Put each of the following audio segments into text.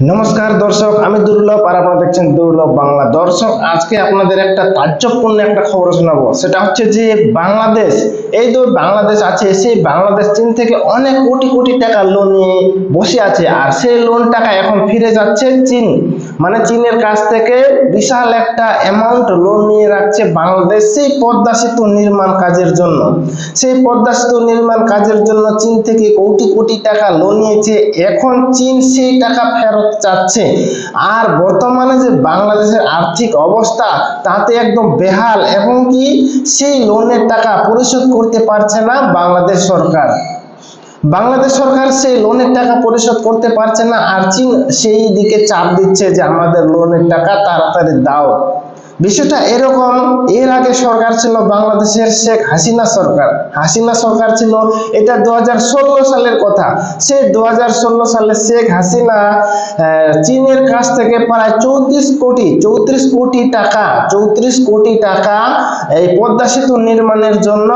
নমস্কার দর্শক, আমি দুর্লভ আর আপনারা দেখছেন দুর্লভ বাংলা। দর্শক, আজকে আপনাদের একটা তাজ্জবপূর্ণ একটা খবর শোনাবো। সেটা হচ্ছে যে বাংলাদেশ, এই তো বাংলাদেশ আছে, সেই বাংলাদেশ চীন থেকে অনেক কোটি কোটি টাকা লোন নিয়ে বসে আছে, আর সেই লোন টাকা এখন ফিরে যাচ্ছে চীন। মানে চীনের কাছ থেকে বিশাল একটা অ্যামাউন্ট লোন নিয়ে রাখছে বাংলাদেশ সেই পদ্মা সেতু নির্মাণ কাজের জন্য। সেই পদ্মা সেতু নির্মাণ কাজের জন্য চীন থেকে কোটি কোটি টাকা লোন নিয়েছে। এখন চীন সেই টাকা ফেরত চাচ্ছে। আর বর্তমানে যে বাংলাদেশের আর্থিক অবস্থা, তাতে একদম বেহাল, এবং কি সেই লোনের টাকা পরিশোধ করতে পারছে না বাংলাদেশ সরকার। বাংলাদেশ সরকার সেই লোনের টাকা পরিশোধ করতে পারছে না, আর চীন সেই দিকে চাপ দিচ্ছে যে আমাদের লোনের টাকা তাড়াতাড়ি দাও। বিষয়টা এরকম, এর আগে সরকার ছিল বাংলাদেশের শেখ হাসিনা সরকার। হাসিনা সরকার ছিল, এটা দু হাজার ষোলো সালের কথা। সে দু হাজার ষোলো সালে শেখ হাসিনা চীনের কাছ থেকে প্রায় চৌত্রিশ কোটি চৌত্রিশ কোটি টাকা, চৌত্রিশ কোটি টাকা এই পদ্মা সেতু নির্মাণের জন্য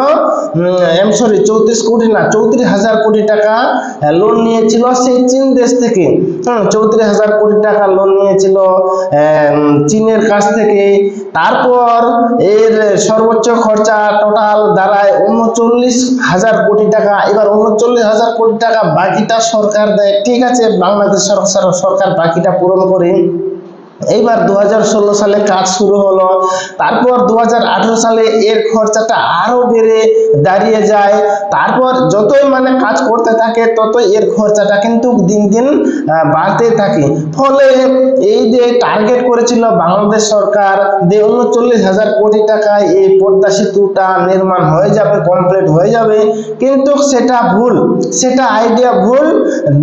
এম সরি চৌত্রিশ কোটি না, চৌত্রিশ হাজার কোটি টাকা লোন নিয়েছিল সেই চীন দেশ থেকে। চৌত্রিশ হাজার কোটি টাকা লোন নিয়েছিল চীনের কাছ থেকে। তারপর এর সর্বোচ্চ খরচা টোটাল দাঁড়ায় উনচল্লিশ হাজার কোটি টাকা। এবার উনচল্লিশ হাজার কোটি টাকা বাকিটা সরকার দেয়। ঠিক আছে, বাংলাদেশ সরকার বাকিটা পূরণ করে এইবার দু হাজার ষোলো সালে কাজ শুরু হলো। তারপর দু হাজার আঠারো সালে এর খরচাটা আরও বেড়ে দাঁড়িয়ে যায়। তারপর যতই মানে কাজ করতে থাকে, ততই এর খরচাটা কিন্তু দিন দিন বাড়তে থাকে। ফলে এই যে টার্গেট করেছিল বাংলাদেশ সরকার, যে উনচল্লিশ হাজার কোটি টাকায় এই পদ্মা সেতুটা নির্মাণ হয়ে যাবে কমপ্লিট হয়ে যাবে, কিন্তু সেটা ভুল। সেটা আইডিয়া ভুল।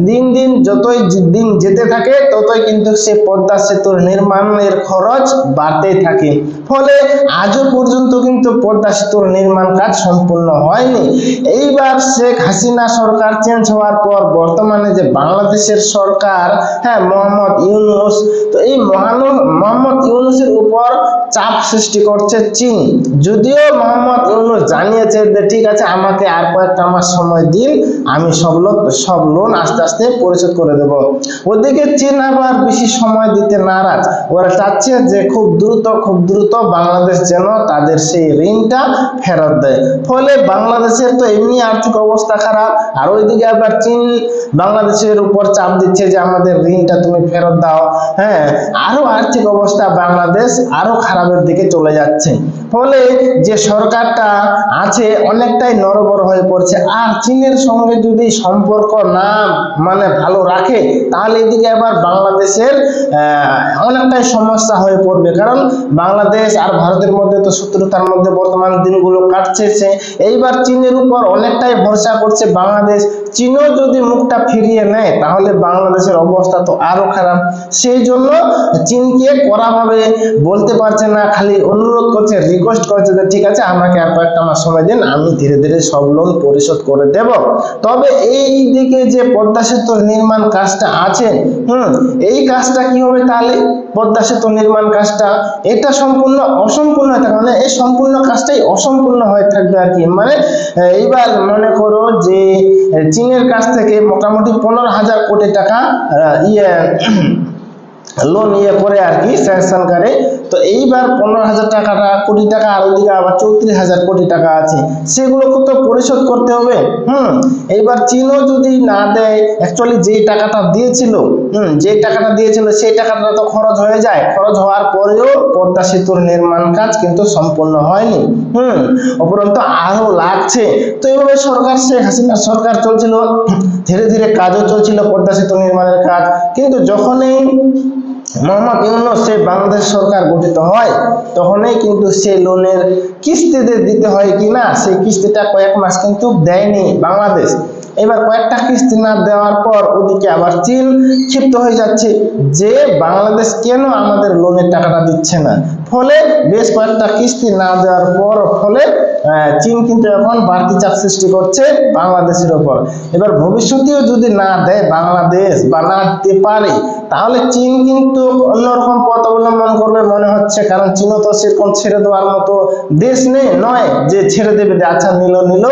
দিন দিন যতই দিন যেতে থাকে, ততই কিন্তু সে পদ্মা সেতুর নির্মাণের খরচ বাড়তে থাকে। ফলে আজও পর্যন্ত কিন্তু পদ্মা সেতুর নির্মাণ কাজ সম্পূর্ণ হয়নি। এইবার শেখ হাসিনা সরকার চেঞ্জ হওয়ার পর বর্তমানে যে বাংলাদেশের সরকার হ্যাঁ মোহাম্মদ ইউনুস, তো এই মহানু, মোহাম্মদ ইউনুসের উপর চাপ সৃষ্টি করছে চীন। যদিও মোহাম্মদ ইউনুস জানিয়েছে যে, ঠিক আছে, আমাকে আর কয়েকটা মাস সময় দিন, আমি সব লোক, সব লোন আস্তে আস্তে পরিশোধ করে দেব। ওদিকে চীন আবার বেশি সময় দিতে নারাজ। ওরা চাচ্ছে যে, খুব দ্রুত খুব দ্রুত বাংলাদেশ যেন তাদের সেই ঋণটা ফেরত দেয়। ফলে বাংলাদেশের তো এমনি আর্থিক অবস্থা খারাপ, আর ওইদিকে আবার চীন বাংলাদেশের উপর চাপ দিচ্ছে যে আমাদের ঋণটা তুমি ফেরত দাও। হ্যাঁ আরও আর্থিক অবস্থা বাংলাদেশ আরও খারাপের দিকে চলে যাচ্ছে। ফলে যে সরকারটা আছে অনেকটাই নরবর হয়ে পড়ছে। আর চীনের সঙ্গে যদি সম্পর্ক না মানে ভালো রাখে, তাহলে এদিকে আবার বাংলাদেশের অনেকটাই সমস্যা হয়ে পড়বে। কারণ বাংলাদেশ আর ভারতের মধ্যে তো শত্রুতার মধ্যে বর্তমান দিনগুলো কাটছে এইবার চীনের উপর অনেকটাই ভরসা করছে বাংলাদেশ। চীনও যদি মুখটা ফিরিয়ে নেয়, তাহলে বাংলাদেশের অবস্থা তো আরও খারাপ। সেই জন্য চীনকে কড়াভাবে বলতে পারছে না, খালি অনুরোধ করছে রিকোয়েস্ট করছে যে, ঠিক আছে আমাকে কয়েকটা মাস সময় দিন আমি ধীরে ধীরে সব লোন পরিশোধ করে দেব। তবে এই দিকে যে পদ্মা সেতুর নির্মাণ কাজটা আছে, হুম, এই কাজটা কি হবে তাহলে? পদ্মা সেতু নির্মাণ কাজটা, এটা সম্পূর্ণ অসম্পূর্ণ হয়ে থাকবে মানে এই সম্পূর্ণ কাজটাই অসম্পূর্ণ হয়ে থাকবে আর কি। মানে এইবার মনে করো যে, চীনের কাছ থেকে মোটামুটি পনেরো হাজার কোটি টাকা ইয়ে লোন ইয়ে করে আর কি স্যাংশন করে। তো এইবার পনেরো হাজার টাকাটা কোটি টাকা, আর ওইদিকে আবার চৌত্রিশ হাজার কোটি টাকা আছে। সেগুলোকে তো পরিশোধ করতে হবে। হুম, এইবার চীনও যদি না দেয় অ্যাকচুয়ালি যেই টাকাটা দিয়েছিল, হুম যে টাকাটা দিয়েছিল, সেই টাকাটা তো খরচ হয়ে যায়। খরচ হওয়ার পরেও পদ্মা সেতুর নির্মাণ কাজ কিন্তু সম্পূর্ণ হয়নি। হুম, উপরন্ত আরও লাগছে। তো এইভাবে সরকার, শেখ হাসিনা সরকার চলছিল, ধীরে ধীরে কাজও চলছিল পদ্মা সেতু নির্মাণের কাজ। কিন্তু যখনই মোহাম্মদ ইউনুস সেই বাংলাদেশ সরকার গঠিত হয়, তখনই কিন্তু সে লোনের কিস্তিতে দিতে হয় কিনা, সেই কিস্তিটা কয়েক মাস কিন্তু দেয়নি বাংলাদেশ। এবার কয়েকটা কিস্তি না দেওয়ার পর ওদিকে আবার চীন ক্ষিপ্ত হয়ে যাচ্ছে যে বাংলাদেশ কেন আমাদের লোনের টাকাটা দিচ্ছে না? ফলে বেশ কয়েকটা কিস্তি না দেওয়ার পর ফলে চীন কিন্তু এখন বাড়তি চাপ সৃষ্টি করছে বাংলাদেশের ওপর। এবার ভবিষ্যতেও যদি না দেয় বাংলাদেশ বা না দিতে পারে, তাহলে চীন কিন্তু অন্যরকম পথ অবলম্বন করবে মনে হচ্ছে, কারণ চীনও তো সেরকম ছেড়ে দেওয়ার মতো দেশ নেই, নয় যে ছেড়ে দেবে যে আচ্ছা নিল নিল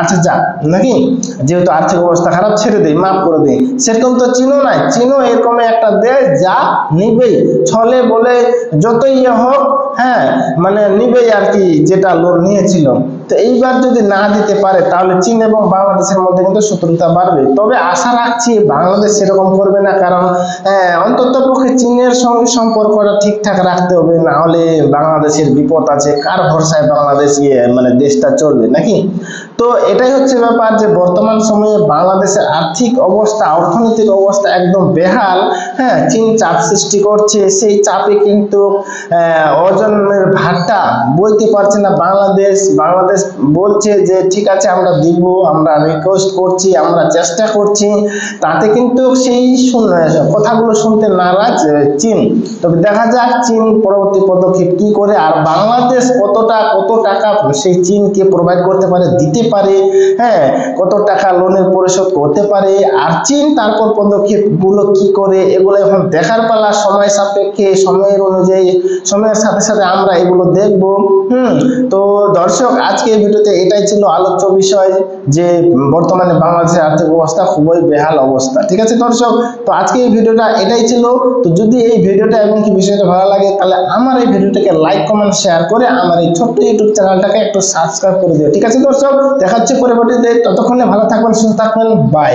আচ্ছা যা। নাকি? যেহেতু আর্থিক অবস্থা খারাপ, ছেড়ে দেয় মাফ করে দেয় সেরকম তো চিনো নাই। চিনো এরকম একটা দেশ যা নিবেই। ছলে বলে যতই ইয়ে হোক হ্যাঁ মানে নিবেই আর কি যেটা লোন নিয়েছিল। তো এইবার যদি না দিতে পারে তাহলে চীন এবং বাংলাদেশের মধ্যে কিন্তু শত্রুতা বাড়বে। তবে আশা রাখছি বাংলাদেশ সেরকম করবে না কারণ অন্তত পক্ষে চীনের সঙ্গে সম্পর্কটা ঠিকঠাক রাখতে হবে না হলে বাংলাদেশের বিপদ আছে। কার ভরসায় বাংলাদেশ মানে দেশটা চলবে নাকি? তো এটাই হচ্ছে ব্যাপার যে বর্তমান সময়ে বাংলাদেশের আর্থিক অবস্থা অর্থনৈতিক অবস্থা একদম বেহাল। হ্যাঁ চীন চাপ সৃষ্টি করছে সেই চাপে কিন্তু আহ, ওজনের ভারটা বইতে পারছে না, বাংলাদেশ বাংলাদেশ বলছে যে, ঠিক আছে, আমরা দিব আমরা রিকোয়েস্ট করছি, আমরা চেষ্টা করছি। তাতে কিন্তু সেই কথাগুলো শুনতে নারাজ চীন। তবে দেখা যাক চীন পরবর্তী পদক্ষেপ কি করে, আর বাংলাদেশ কতটা, কত টাকা সেই চীনকে প্রোভাইড করতে পারে, দিতে পারে হ্যাঁ কত টাকা লোনের পরিশোধ করতে পারে, আর চীন তারপর পদক্ষেপগুলো কি করে, এগুলো এখন দেখার পালা সময় সাপেক্ষে, সময়ের অনুযায়ী, সময়ের সাথে সাথে সাথে আমরা এগুলো দেখব। হুম, তো দর্শক আজকে ভিডিওতে এটাই ছিল আলোচ্য বিষয় যে বর্তমানে বাংলাদেশের আর্থিক অবস্থা খুবই বেহাল অবস্থা, ঠিক আছে দর্শক? তো আজকে এই ভিডিওটা এটাই ছিল। তো যদি এই ভিডিওটা এবং কি বিষয়টা ভালো লাগে, তাহলে আমার এই ভিডিওটাকে লাইক কমেন্ট শেয়ার করে আমার এই ছোট্ট ইউটিউব চ্যানেলটাকে একটু সাবস্ক্রাইব করে দিও, ঠিক আছে দর্শক? দেখা হচ্ছে পরবর্তীতে, ততক্ষণে ভালো থাকবেন, সুস্থ থাকবেন বাই